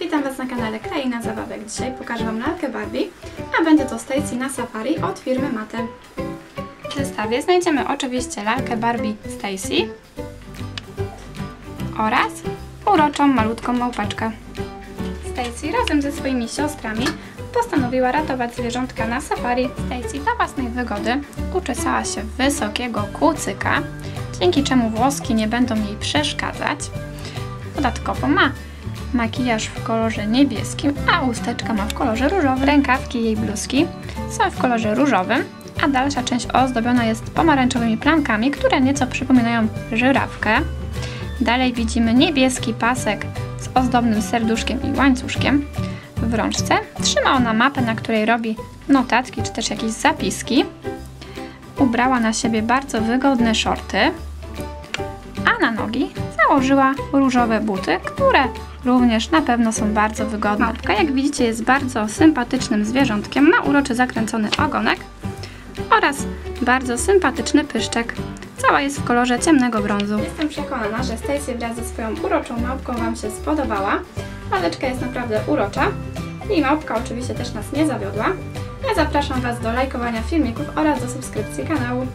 Witam Was na kanale Kraina Zabawek. Dzisiaj pokażę Wam lalkę Barbie, a będzie to Stacy na safari od firmy Mate. W zestawie znajdziemy oczywiście lalkę Barbie Stacy oraz uroczą malutką małpaczkę. Stacy razem ze swoimi siostrami postanowiła ratować zwierzątka na safari. Stacy dla własnej wygody uczesała się wysokiego kucyka, dzięki czemu włoski nie będą jej przeszkadzać. Dodatkowo ma makijaż w kolorze niebieskim, a usteczka ma w kolorze różowym. Rękawki jej bluzki są w kolorze różowym, a dalsza część ozdobiona jest pomarańczowymi plamkami, które nieco przypominają żyrawkę. Dalej widzimy niebieski pasek z ozdobnym serduszkiem i łańcuszkiem. W rączce trzyma ona mapę, na której robi notatki czy też jakieś zapiski. Ubrała na siebie bardzo wygodne shorty, a na nogi założyła różowe buty, które również na pewno są bardzo wygodne. Małpka, jak widzicie, jest bardzo sympatycznym zwierzątkiem, ma uroczy zakręcony ogonek oraz bardzo sympatyczny pyszczek. Cała jest w kolorze ciemnego brązu. Jestem przekonana, że Stacy wraz ze swoją uroczą małpką Wam się spodobała. Laleczka jest naprawdę urocza i małpka oczywiście też nas nie zawiodła. Ja zapraszam Was do lajkowania filmików oraz do subskrypcji kanału.